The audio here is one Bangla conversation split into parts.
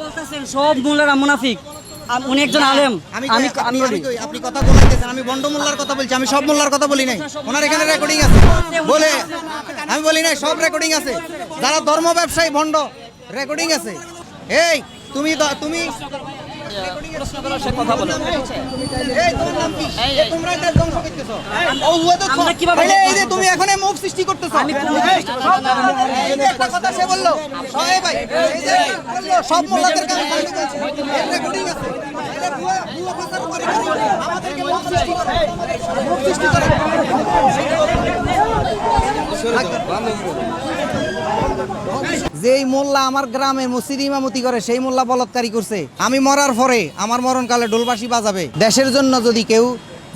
বলতেছেন সব মোল্লারা মুনাফিক। উনি একজন আলেম। আমি আমি আপনি- বলি। আপনি কথা বলতেছেন আমি বন্ড মোল্লার কথা বলছি আমি সব মোল্লার কথা বলি নাই। ওনার এখানে রেকর্ডিং আছে। বলে আমি বলি নাই সব রেকর্ডিং আছে। যারা ধর্ম ব্যবসায়ী বন্ড রেকর্ডিং আছে। এই তুমি তুমি হুয়া তুমি এখন সৃষ্টি করতেছো একটা কথা সে বলল সব রেকর্ডিং আছে আমাদেরকে সৃষ্টি করে সৃষ্টি করে যেই মোল্লা আমার গ্রামে মসজিদ ইমামতি করে, সেই মোল্লা বলৎকারী করছে, আমি মরার পরে আমার মরণকালে ডোলবাসী বাজাবে। দেশের জন্য যদি কেউ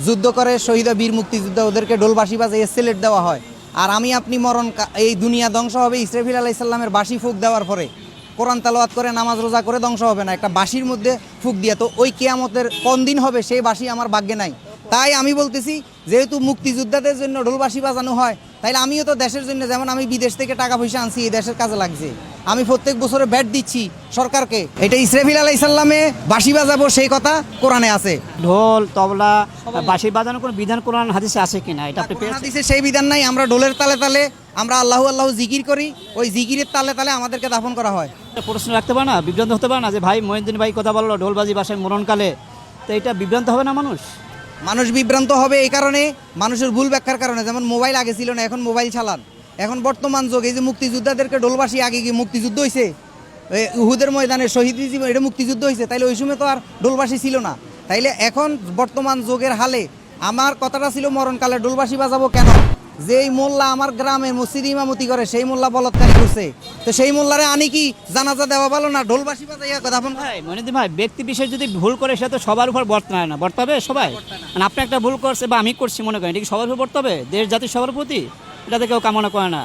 যুদ্ধ করে, শহীদ বীর মুক্তিযুদ্ধ, ওদেরকে ডোলবাসী বাজাইয়ে সিলেট দেওয়া হয়। আর আমি আপনি মরণ এই দুনিয়া ধ্বংস হবে ইসরাফিল ইসলামের বাসি ফুক দেওয়ার পরে। কোরআন তালাওয়াত করে, নামাজ রোজা করে ধ্বংস হবে না, একটা বাসির মধ্যে ফুক দিয়া। তো ওই কেয়ামতের কোন দিন হবে, সেই বাসি আমার ভাগ্যে নাই। তাই আমি বলতেছি, যেহেতু মুক্তিযোদ্ধাদের জন্য ঢোলবাসী বাজানো হয় তাইলে আমিও তো দেশের জন্য যেমন আমি বিদেশ থেকে টাকা পয়সা আনছি এই দেশের কাজে লাগছে। আমি প্রত্যেক বছরে ব্যাট দিচ্ছি সরকারকে। এটা ইসরাফিল আলাই সাল্লামে বাসি বাজাবো সেই কথা কোরআনে আছে। ঢোল তবলা বাঁশি বাজানোর কোনো বিধান কোরআন হাদিসে আছে কিনা? এটা আপনি হাদিসে সেই বিধান নাই আমরা ঢোলের তালে তালে আমরা আল্লাহ আল্লাহ জিকির করি ওই জিকিরের তালে তালে আমাদেরকে দাফন করা হয়। প্রশ্ন রাখতে পারে না? বিভ্রান্ত হতে পারে না যে ভাই মহিউদ্দিন ভাই কথা বলল ঢোলবাজি বাসায় মরণকালে। তো এটা বিভ্রান্ত হবে না মানুষ? মানুষ বিভ্রান্ত হবে এই কারণে, মানুষের ভুল ব্যাখ্যার কারণে। যেমন মোবাইল আগে ছিল না, এখন মোবাইল চালান। এখন বর্তমান যুগ, এই যে মুক্তিযোদ্ধাদেরকে ডোলবাসী আগে গিয়ে মুক্তিযুদ্ধ হয়েছে উহুদের ময়দানে শহীদ জীবন এটা মুক্তিযুদ্ধ হয়েছে তাইলে ওই সময় তো আর ডোলবাসী ছিল না। তাইলে এখন বর্তমান যুগের হালে আমার কথাটা ছিল মরণকালে ডোলবাসী বাজাবো কেন? যেই মোল্লা আমার গ্রামে মসজিদ ইমামতি করে, সেই মোল্লা বলৎকারী করছে। তো সেই মোল্লারে আনি কি? জানাজা দেওয়া ভালো না? ডোলবাসী বাজাইয়া দাফন করা? ভাই মহিউদ্দিন ভাই, ব্যক্তি বিশেষ যদি ভুল করে সে তো সবার উপর বর্তায় না। বর্তাবে সবাই? মানে আপনি একটা ভুল করছে বা আমি করছি, মনে করেন, এটা কি সবার উপর বর্তাবে? দেশ, জাতি সবার প্রতি? এটা তো কেউ কামনা করে না।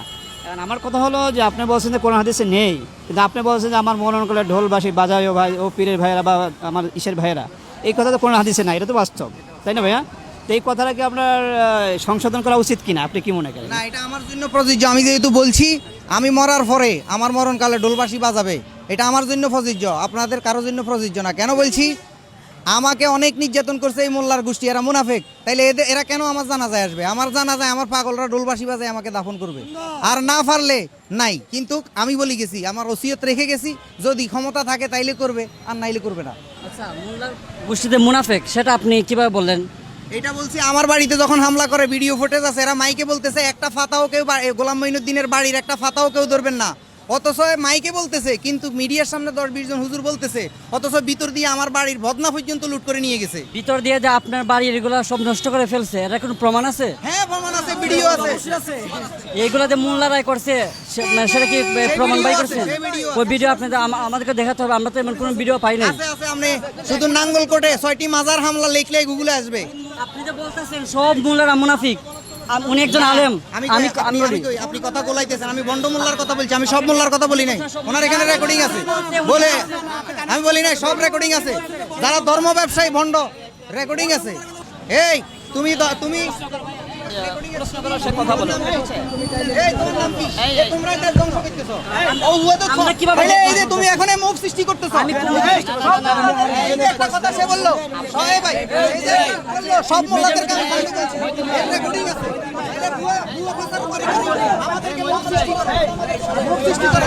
আমার কথা হলো যে, আপনি বলছেন যে কোরআন হাদিসে নেই। কিন্তু আপনি বলছেন যে, আমার মরণ করলে ঢোল বাসি বাজায় ভাই, ও পীরের ভাইয়েরা বা আমার ইসের ভাইয়েরা। এই কথা তো কোনো হাদিসে নাই, এটা তো বাস্তব। তাই না ভাইয়া? তো এই কথাটা কি আপনার সংশোধন করা উচিত কিনা? আপনি কি মনে করেন? না এটা আমার জন্য প্রযোজ্য। আমি যেহেতু বলছি আমি মরার পরে আমার মরণকালে ডোলবাসি বাজাবে। এটা আমার জন্য প্রযোজ্য আপনাদের কারোর জন্য প্রযোজ্য না। কেন বলছি? আমাকে অনেক নির্যাতন করছে এই মোল্লার গোষ্ঠী এরা মুনাফেক। তাইলে এদের এরা কেন আমার জানা জানাজায় আসবে? আমার জানা জানাজায় আমার পাগলরা ডোলবাসি বাজায় আমাকে দাফন করবে। আর না পারলে নাই। কিন্তু আমি বলি গেছি আমার ওসিয়ত রেখে গেছি যদি ক্ষমতা থাকে তাইলে করবে আর নাইলে করবে না। আচ্ছা মোল্লার গোষ্ঠীতে মুনাফিক সেটা আপনি কীভাবে বললেন? এটা বলছি আমার বাড়িতে যখন হামলা করে ভিডিও ফুটেজ আছে এরা মাইকে বলতেছে একটা ফাতাও কেউ গোলাম মঈনুদ্দিনের বাড়ির একটা ফাতাও কেউ ধরবেন না। অথচ মাইকে বলতেছে কিন্তু মিডিয়ার সামনে দশ বিশ জন হুজুর বলতেছে অথচ ভিতর দিয়ে আমার বাড়ির ভদনা পর্যন্ত লুট করে নিয়ে গেছে। ভিতর দিয়ে যে আপনার বাড়ির এগুলো সব নষ্ট করে ফেলছে এর কোনো প্রমাণ আছে? হ্যাঁ প্রমাণ আছে ভিডিও আছে। এইগুলো যে মোল্লারাই করছে মানে সেটা কি প্রমাণ বাই করছেন? video ওই ভিডিও আপনাদের আমাদেরকে দেখাতে হবে আমরা তো এমন কোনো ভিডিও পাই না আছে আছে আপনি শুধু নাঙ্গল কোটে ছয়টি মাজার হামলা লিখলে গুগলে আসবে। আপনি যে বলতেছেন সব মোল্লারা মুনাফিক। উনি একজন আলেম। আমি আপনি- কথা গোলাইতেছেন আমি বন্ড মোল্লার কথা বলছি আমি সব মোল্লার কথা বলি নাই। ওনার এখানে রেকর্ডিং আছে। বলে আমি বলি নাই সব রেকর্ডিং আছে। যারা ধর্ম ব্যবসায়ী ভণ্ড রেকর্ডিং আছে। এই তুমি তুমি তুমি সে কথা বলো। এখন মুখ সৃষ্টি করতেছো। একটা কথা সে বলল। ভাই এই যে বলল সব মোল্লাদেরকে আমি রেকর্ডিং আছে। এটা ভুয়া ভুয়া করে। মুখ সৃষ্টি করে।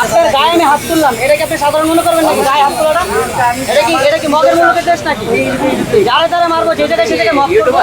আপনার গায়ে আমি হাত তুললাম এটা কি আপনি সাধারণ মনে করবেন নাকি গায়ে হাত তোলাটা এটা কি এটা কি মগের মুলুকের দেশ নাকি যারা যারা মারবো, যে জায়গায় সে জায়গায় মগ তুলবো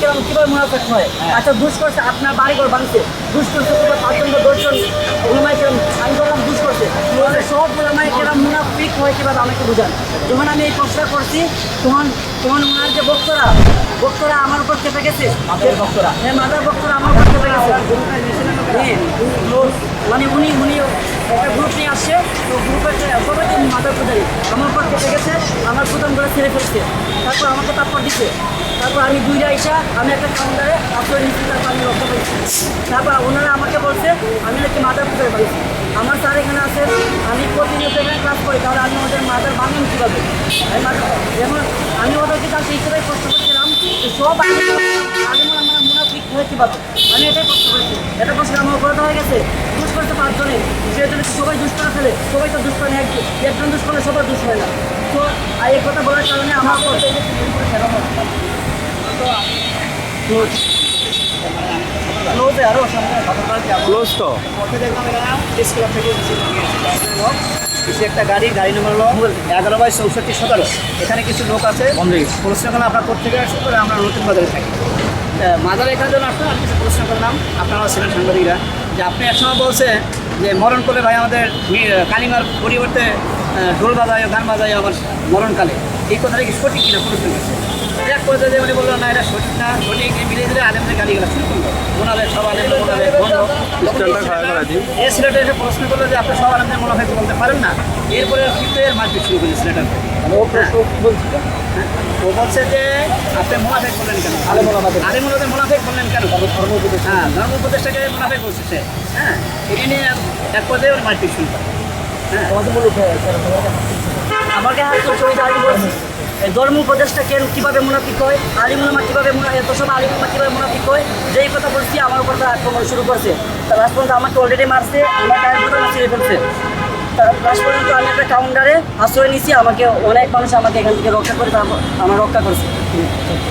কিরম কীভাবে মুনাফেক হয় আচ্ছা দুষ করছে আপনার বাড়ি ঘর ভাঙছে দুষ করছে পাঁচজন দশজন ওলামাই আমি বললাম দুষ করছে সব ওলামাই কিরম মুনাফিক হয় কীভাবে আমাকে বুঝান যখন আমি এই প্রশ্নটা করছি তখন তখন ওনার যে বক্তরা বক্তরা আমার উপর চেপে গেছে। বক্তরা হ্যাঁ মাদার বক্তরা আমার উপর চেপে গেছে। হ্যাঁ, মানে উনি উনি একটা গ্রুপ নিয়ে আসছে তো গ্রুপের সবাই তো মাদার পূজারি আমার পর চেপে গেছে আমার প্রথমগুলো ছেড়ে ফেলছে। তারপর আমাকে তারপর দিচ্ছে তারপর আমি দুইটা আইসা আমি একটা কাউন্টারে আশ্রয় নিচ্ছি তারপর আমি রক্ষা করছি। তারপর ওনারা আমাকে বলছে আমি নাকি মাদার পূজায় বাড়িছি আমার স্যার এখানে আছে আমি প্রতিনিয়ত এখানে ক্লাস করি তাহলে আমি ওদের মাদার বাঙালি কীভাবে? আমি যেমন আমি ওদেরকে তার সেই হিসেবে কষ্ট করছিলাম সব আলিমুল আমি এটাই প্রশ্ন করেছি। এটা প্রশ্ন আমার উপরে হয়ে গেছে। দুষ করতে পাঁচজনে সবাই ফেলে সবাই তো একজন একজন দুষ করলে সবার হয় না। তো এই কথা বলার কারণে আমার ক্লোজে আরও ক্লোজ তো? কিছু একটা গাড়ি গাড়ি নম্বর হলো এগারো বাই চৌষট্টি সতেরো। এখানে কিছু লোক আছে। আপনার কোথেকে আসুন করে আমরা নতুন বাজারে থাকি। মাজারে এখানে জন্য আসলাম আমি কিছু প্রশ্ন করলাম। আপনারা ছিলেন সাংবাদিকরা, যে আপনি একসময় বলছে যে মরণ করলে ভাই আমাদের কালিমার পরিবর্তে ঢোল বাজায়, গান বাজায় আমার মরণকালে। এই কথাটা কি সঠিক কিনা প্রশ্ন করছে? এক যে উনি বলল না, এটা সঠিক না, সঠিক মিলিয়ে দিলে আলেমদের গালি গেলা শুরু করল। ওনাদের সব আলেম স্ট্যান্ডটা খারাপ করে দিই এই ছেলেটা এসে প্রশ্ন করল যে আপনি সব আনন্দের মুনাফেক বলতে পারেন না। এরপরে কিন্তু এর মারপিট শুরু করল ছেলেটাকে হ্যাঁ। ও বলছে যে আপনি মুনাফেক বললেন কেন? আরে মুনাফেক। মুনাফেক বললেন কেন? ধর্ম উপদেশ হ্যাঁ ধর্ম উপদেশটাকে মুনাফেক বলছে সে। হ্যাঁ এটা নিয়ে এক পর্যায়ে ওর মারপিট শুরু করে হ্যাঁ। আমাকে হাত করছে ওই দাঁড়িয়ে বলছি। এই ধর্ম উপদেশটা কেন, কীভাবে মুনাফিক হয় আলিমুলামা কীভাবে মুনা- এত সব আলিমুলামা কীভাবে মুনাফিক হয়, যেই কথা বলছি আমার উপর তারা আক্রমণ শুরু করছে। তার লাস্ট পর্যন্ত আমাকে অলরেডি মারছে, আমার টায়ার পর্যন্ত ছিঁড়ে ফেলছে। তার লাস্ট পর্যন্ত আমি একটা কাউন্টারে আশ্রয় নিয়েছি, আমাকে অনেক মানুষ আমাকে এখান থেকে রক্ষা করে, তারপর আমার রক্ষা করছে।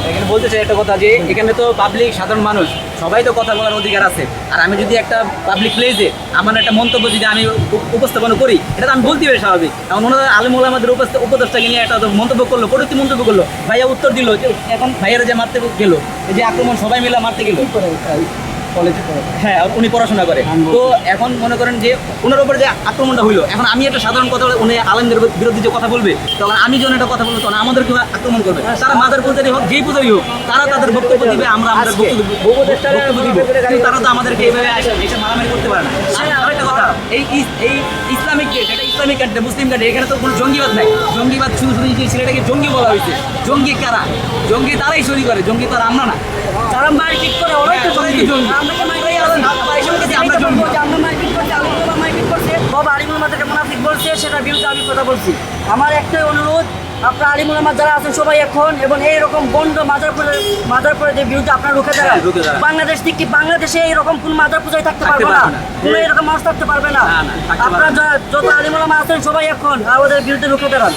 এখানে বলতে চাই একটা কথা যে, এখানে তো পাবলিক সাধারণ মানুষ, সবাই তো কথা বলার অধিকার আছে। আর আমি যদি একটা পাবলিক প্লেসে আমার একটা মন্তব্য যদি আমি উপস্থাপনা করি, এটা তো আমি বলতে পারি স্বাভাবিক। এখন ওনারা আলমুল আমাদের উপদেষ্টাকে নিয়ে একটা মন্তব্য করল, পরবর্তী মন্তব্য করল, ভাইয়া উত্তর দিল যে, এখন ভাইয়ারা যে মারতে গেলো, এই যে আক্রমণ সবাই মিলে মারতে গেল। হ্যাঁ উনি পড়াশোনা করে। তো এখন মনে করেন যে ওনার উপর যে আক্রমণটা হইল এখন আমি একটা সাধারণ কথা বলে উনি আলমদের বিরুদ্ধে যে কথা বলবে তখন আমি যখন একটা কথা বলব তখন আমাদেরকে আক্রমণ করবে তারা মাদার পূজারি হোক যেই পূজারি হোক তারা তাদের বক্তব্য দিবে আমরা আমাদের বক্তব্য দিব। তারা তো আমাদেরকে এইভাবে মারামারি করতে পারে না। কথা এই এই ইসলামিক দেশ এটা ইসলামিক কান্ট্রি মুসলিম কান্ট্রি এখানে তো কোনো জঙ্গিবাদ নাই। জঙ্গিবাদ শুধু শুধু যে ছেলেটাকে জঙ্গি বলা হয়েছে। জঙ্গি কারা? জঙ্গি তারাই চুরি করে জঙ্গি তো আর আমরা না। যারা মারপিট করে ওরাই তো জঙ্গি। আমরা তো জঙ্গি। আমরা মারপিট করছি, আলিমুলামা মারপিট করছে, বাবা আলিমুল আমাদেরকে মুনাফিক বলছে সেটার বিরুদ্ধে আমি কথা বলছি। আমার একটাই অনুরোধ আপনার আলিমুল আমার যারা আছেন সবাই এখন এবং এইরকম বন্ধ মাদার পূজার মাদার পূজার বিরুদ্ধে আপনার রুখে দাঁড়ান হ্যাঁ। বাংলাদেশ থেকে কি বাংলাদেশে এইরকম কোন মাদার পূজায় থাকতে পারবে না? কোনো এরকম মানুষ থাকতে পারবে না? আপনারা যত আলিমুল আছেন সবাই এখন আর ওদের বিরুদ্ধে রুখে দাঁড়ান।